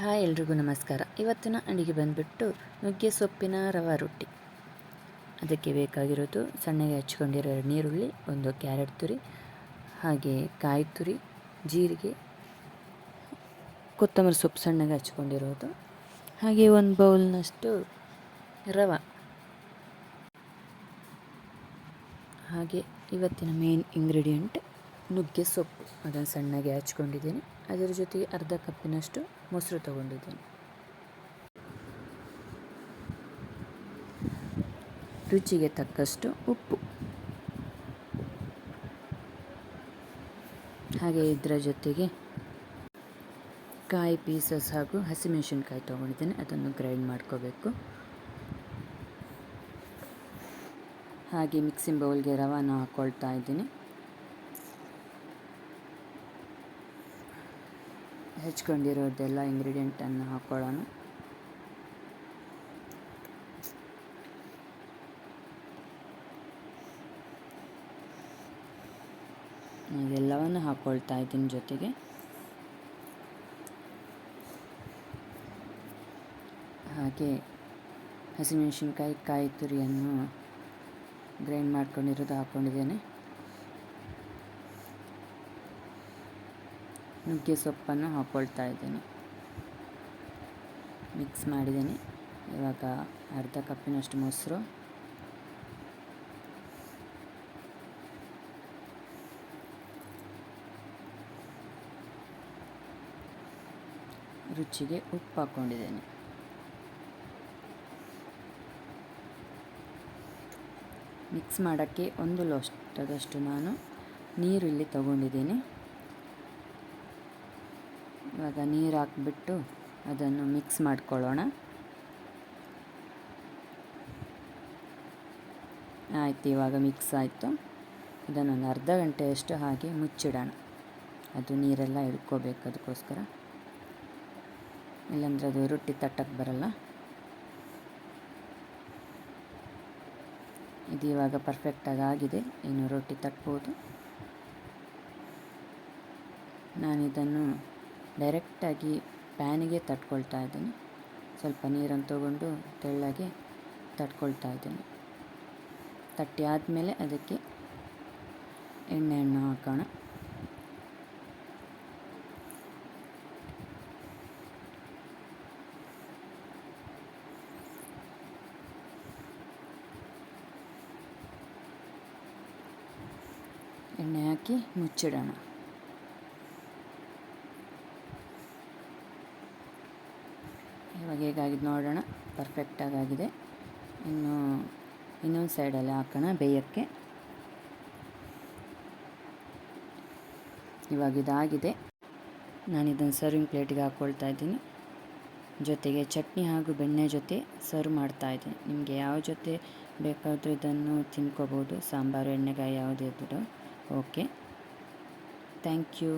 Hi ಎಲ್ರಿಗೂ ನಮಸ್ಕಾರ. ಇವತ್ತಿನ ಅಡುಗೆ ಬಂದುಬಿಟ್ಟು ನುಗ್ಗೆ ಸೊಪ್ಪಿನ ರವಾ ರೊಟ್ಟಿ. ಅದಕ್ಕೆ ಬೇಕಾಗಿರೋದು ಸಣ್ಣಗೆ ಹಚ್ಕೊಂಡಿರೋ ನೀರುಳ್ಳಿ, ಒಂದು ಕ್ಯಾರೆಟ್ ತುರಿ, ಹಾಗೆ ಕಾಯಿ ತುರಿ, ಜೀರಿಗೆ, ಕೊತ್ತಂಬರಿ ಸೊಪ್ಪು ಸಣ್ಣಗೆ ಹಚ್ಕೊಂಡಿರೋದು. ಹಾಗೆ ಒಂದು ಬೌಲ್ನಷ್ಟು ರವೆ. ಹಾಗೆ ಇವತ್ತಿನ ಮೇನ್ ಇಂಗ್ರೀಡಿಯೆಂಟ್ ನುಗ್ಗೆ ಸೊಪ್ಪು. ಅದನ್ನು ಸಣ್ಣಗೆ ಹಚ್ಕೊಂಡಿದ್ದೀನಿ. ಅದರ ಜೊತೆಗೆ ಅರ್ಧ ಕಪ್ಪಿನಷ್ಟು ಮೊಸರು ತಗೊಂಡಿದ್ದೀನಿ. ರುಚಿಗೆ ತಕ್ಕಷ್ಟು ಉಪ್ಪು. ಹಾಗೆ ಇದರ ಜೊತೆಗೆ ಕಾಯಿ ಪೀಸಸ್ ಹಾಗೂ ಹಸಿಮೆಣಸಿನ್ಕಾಯಿ ತೊಗೊಂಡಿದ್ದೀನಿ. ಅದನ್ನು ಗ್ರೈಂಡ್ ಮಾಡ್ಕೋಬೇಕು. ಹಾಗೆ ಮಿಕ್ಸಿಂಗ್ ಬೌಲ್ಗೆ ರವಾನ ಹಾಕ್ಕೊಳ್ತಾ ಇದ್ದೀನಿ. ಹೆಚ್ಕೊಂಡಿರೋದೆಲ್ಲ ಇಂಗ್ರೀಡಿಯೆಂಟನ್ನು ಹಾಕ್ಕೊಳ್ಳೋಣ ಎಲ್ಲವನ್ನು ಹಾಕ್ಕೊಳ್ತಾ ಇದ್ದೀನಿ ಜೊತೆಗೆ. ಹಾಗೆ ಹಸಿಮೆಣಸಿನ್ಕಾಯಿ ಕಾಯಿ ತುರಿಯನ್ನು ಗ್ರೈಂಡ್ ಮಾಡ್ಕೊಂಡಿರೋದು ಹಾಕ್ಕೊಂಡಿದ್ದೇನೆ ನುಗ್ಗೆ ಸೊಪ್ಪನ್ನು ಹಾಕ್ಕೊಳ್ತಾ ಇದ್ದೀನಿ. ಮಿಕ್ಸ್ ಮಾಡಿದ್ದೀನಿ. ಇವಾಗ ಅರ್ಧ ಕಪ್ಪಿನಷ್ಟು ಮೊಸರು. ರುಚಿಗೆ ಉಪ್ಪು ಹಾಕ್ಕೊಂಡಿದ್ದೇನೆ ಮಿಕ್ಸ್ ಮಾಡೋಕ್ಕೆ ಒಂದು ಲೋಷ್ಟದಷ್ಟು ನಾನು ನೀರು ಇಲ್ಲಿ ತಗೊಂಡಿದ್ದೀನಿ. ಇವಾಗ ನೀರು ಹಾಕ್ಬಿಟ್ಟು ಅದನ್ನು ಮಿಕ್ಸ್ ಮಾಡ್ಕೊಳ್ಳೋಣ. ಆಯಿತು, ಇವಾಗ ಮಿಕ್ಸ್ ಆಯಿತು. ಇದನ್ನೊಂದು ಅರ್ಧ ಗಂಟೆಯಷ್ಟು ಹಾಗೆ ಮುಚ್ಚಿಡೋಣ. ಅದು ನೀರೆಲ್ಲ ಇಳ್ಕೋಬೇಕು ಅದಕ್ಕೋಸ್ಕರ. ಇಲ್ಲಾಂದರೆ ಅದು ರೊಟ್ಟಿ ತಟ್ಟಕ್ಕೆ ಬರಲ್ಲ. ಇದು ಇವಾಗ ಪರ್ಫೆಕ್ಟಾಗಿ ಆಗಿದೆ. ಇನ್ನು ರೊಟ್ಟಿ ತಟ್ಬೋದು. ನಾನಿದನ್ನು ಡೈರೆಕ್ಟಾಗಿ ಪ್ಯಾನಿಗೆ ತಟ್ಕೊಳ್ತಾ ಇದ್ದೀನಿ. ಸ್ವಲ್ಪ ನೀರನ್ನು ತಗೊಂಡು ತೆಳ್ಳಗೆ ತಟ್ಕೊಳ್ತಾ ಇದ್ದೀನಿ. ತಟ್ಟಿ ಆದಮೇಲೆ ಅದಕ್ಕೆ ಎಣ್ಣೆಯನ್ನು ಹಾಕೋಣ. ಎಣ್ಣೆ ಹಾಕಿ ಮುಚ್ಚಿಡೋಣ. ಇವಾಗ ಹೇಗಾಗಿದೆ ನೋಡೋಣ. ಪರ್ಫೆಕ್ಟಾಗಿ ಆಗಿದೆ ಇನ್ನು ಇನ್ನೊಂದು ಸೈಡಲ್ಲಿ ಹಾಕೋಣ ಬೇಯೋಕ್ಕೆ. ಇವಾಗ ಇದಾಗಿದೆ. ನಾನು ಇದನ್ನು ಸರ್ವಿಂಗ್ ಪ್ಲೇಟಿಗೆ ಹಾಕ್ಕೊಳ್ತಾ ಇದ್ದೀನಿ. ಜೊತೆಗೆ ಚಟ್ನಿ ಹಾಗೂ ಬೆಣ್ಣೆ ಜೊತೆ ಸರ್ವ್ ಮಾಡ್ತಾ ಇದ್ದೀನಿ. ನಿಮಗೆ ಯಾವ ಜೊತೆ ಬೇಕಾದರೂ ಇದನ್ನು ತಿನ್ಕೋಬೋದು. ಸಾಂಬಾರು, ಎಣ್ಣೆಗಾಯಿ ಯಾವುದಿದ್ರು ಓಕೆ ಥ್ಯಾಂಕ್ ಯು